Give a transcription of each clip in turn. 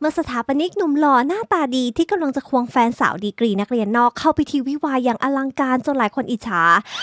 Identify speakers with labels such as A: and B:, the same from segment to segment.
A: เมื่อสถาปนิกหนุ่มหล่อหน้าตาดีที่กำลังจะควงแฟนสาวดีกรีนักเรียนนอกเข้าพิธีวิวาอย่างอลังการจนหลายคนอิจฉา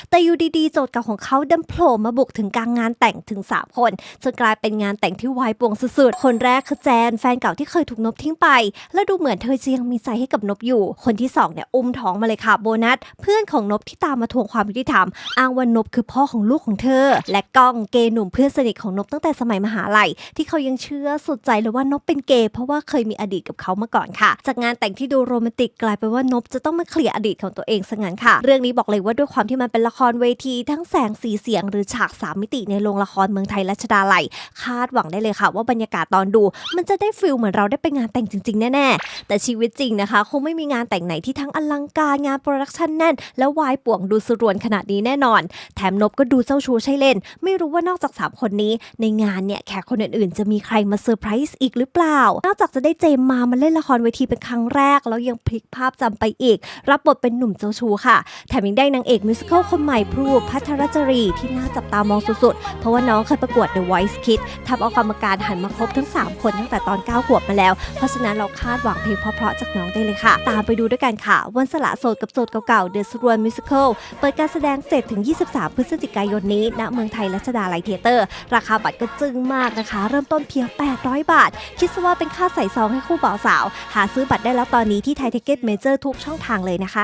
A: แต่อยู่ดีๆ โจทย์เก่าของเขาดันโผล่มาบุกถึงกลางงานแต่งถึง3คนจนกลายเป็นงานแต่งที่วายป่วงสุดๆ คนแรกคือแจน แฟนเก่าที่เคยถูกนบทิ้งไป และดูเหมือนเธอจะยังมีใจให้กับนบอยู่ คนที่สองเนี่ยอุ้มท้องมาเลยค่ะโบนัส เพื่อนของนบที่ตามมาทวงความยุติธรรมอ้างว่านบคือพ่อของลูกของเธอ และก้องเกย์หนุ่มเพื่อนสนิทของนบตั้งแต่สมัยมหาลัยที่เขายังเชื่อสุดใจเลยว่านบเป็นเกย์เพราะว่าเคยมีอดีตกับเขามาก่อนค่ะ จากงานแต่งที่ดูโรแมนติกกลายเป็นว่านบจะต้องมาเคลียร์อดีตของตัวเองซะงั้นค่ะ เรื่องนี้บอกเลยว่าด้วยความที่มันเป็นละครเวที ทั้งแสงสีเสียงหรือฉากสามมิติในโรงละครเมืองไทยรัชดาลัยคาดหวังได้เลยค่ะ ว่าบรรยากาศตอนดู มันจะได้ฟิลเหมือนเราได้ไปงานแต่งจริง ๆ แน่ๆ แต่ชีวิตจริงนะคะคงไม่มีงานแต่งไหนที่ทั้งอลังการงานโปรดักชันแน่น และวายป่วงดูสรวนขนาดนี้แน่นอน แถมนบก็ดูเจ้าชู้ใช่เล่น ไม่รู้ว่านอกจาก 3 คนนี้ ในงานเนี่ยแขกคนอื่นๆ จะมีใครมาเซอร์ไพรส์อีกหรือเปล่านอกจากจะได้เจมมามาเล่นละครเวทีเป็นครั้งแรก แล้วยังพลิกภาพจำไปอีก รับบทเป็นหนุ่มเจ้าชู้ค่ะ แถมยังได้นางเอกมิวสิควลคนใหม่พรูพัทรจรีที่น่าจับตามองสุดๆ เพราะว่าน้องเคยประกวด The Voice Kids ทำเอากรรมการหันมาคบทั้ง 3 คนตั้งแต่ตอน 9 ขวบมาแล้ว เพราะฉะนั้นเราคาดหวังเพลงเพราะๆจากน้องได้เลยค่ะ ตามไปดูด้วยกันค่ะ วันสละโสดกับโจทย์เก่าๆ The s r u n Musical เปิดการแสดง7-23 พฤศจิกายนนี้ณเมืองไทยรัชดาลัยเทเตอร์ ราคาบัตรก็จึ้งมากนะคะ เริ่มต้นเพียง 800 บาท คิดซะว่าเป็นค่าใส่ซองให้คู่บ่าวสาว หาซื้อบัตรได้แล้วตอนนี้ที่ไทยทิเก็ตเมเจอร์ทุกช่องทางเลยนะคะ